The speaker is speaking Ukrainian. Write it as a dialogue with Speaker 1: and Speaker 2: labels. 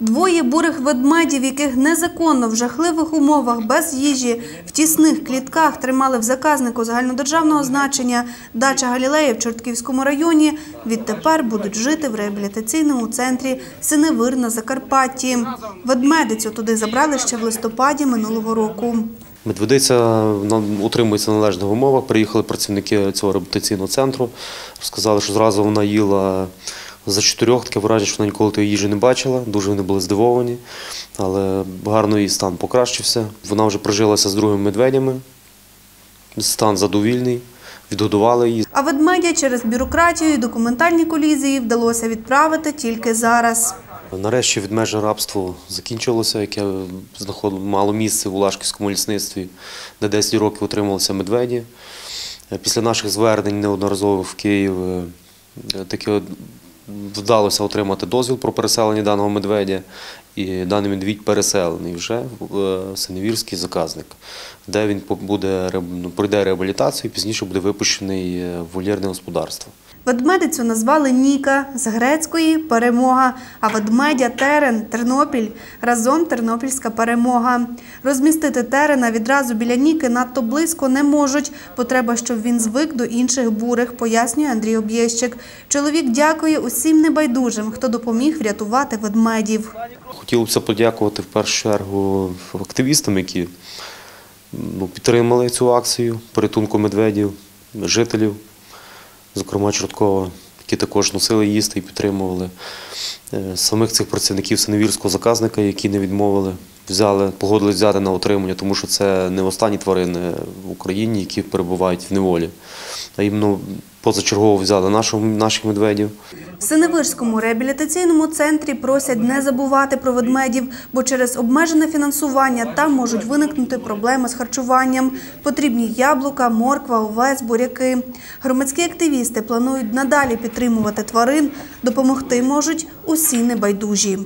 Speaker 1: Двоє бурих ведмедів, яких незаконно в жахливих умовах без їжі в тісних клітках тримали в заказнику загальнодержавного значення дача Галілея в Чортківському районі, відтепер будуть жити в реабілітаційному центрі Синевир на Закарпатті. Ведмедицю туди забрали ще в листопаді минулого року.
Speaker 2: Медведиця утримується в належних умовах. Приїхали працівники цього реабілітаційного центру. Сказали, що зразу вона їла за чотирьох, таке враження, що вона ніколи тієї їжі не бачила. Дуже вони були здивовані, але гарно її стан покращився. Вона вже прожилася з другими медведями. Стан задовільний, відгодували її.
Speaker 1: А ведмедя через бюрократію і документальні колізії вдалося відправити тільки зараз.
Speaker 2: Нарешті відмежне рабство закінчилося, яке знаход- мало місце у Лашківському лісництві, де 10 років утримувалися медведі. Після наших звернень неодноразових в Київ е, таки от вдалося отримати дозвіл про переселення даного медведя. І даний медвідь переселений вже в е, Синевірський заказник, де він буде, ну, пройде реабілітацію і пізніше буде випущений е, в вольєрне господарство.
Speaker 1: Ведмедицю назвали Ніка з грецької перемога, а ведмедя Терен Тернопіль разом Тернопільська перемога. Розмістити терена відразу біля Ніки надто близько не можуть. Потреба, щоб він звик до інших бурих, пояснює Андрій Об'єщик. Чоловік дякує усім небайдужим, хто допоміг врятувати ведмедів.
Speaker 2: Хотілося подякувати в першу чергу активістам, які ну, підтримали цю акцію порятунку медведів, жителів, зокрема Чорткова, які також носили їсти і підтримували Е, самих цих працівників синевірського заказника, які не відмовили, взяли, погодились взяти на отримання, тому що це не останні тварини в Україні, які перебувають в неволі. А іменно позачергово взяли нашого- наших медведів.
Speaker 1: В Синевирському реабілітаційному центрі просять не забувати про ведмедів, бо через обмежене фінансування там можуть виникнути проблеми з харчуванням. Потрібні яблука, морква, овець, буряки. Громадські активісти планують надалі підтримувати тварин. Допомогти можуть усі небайдужі.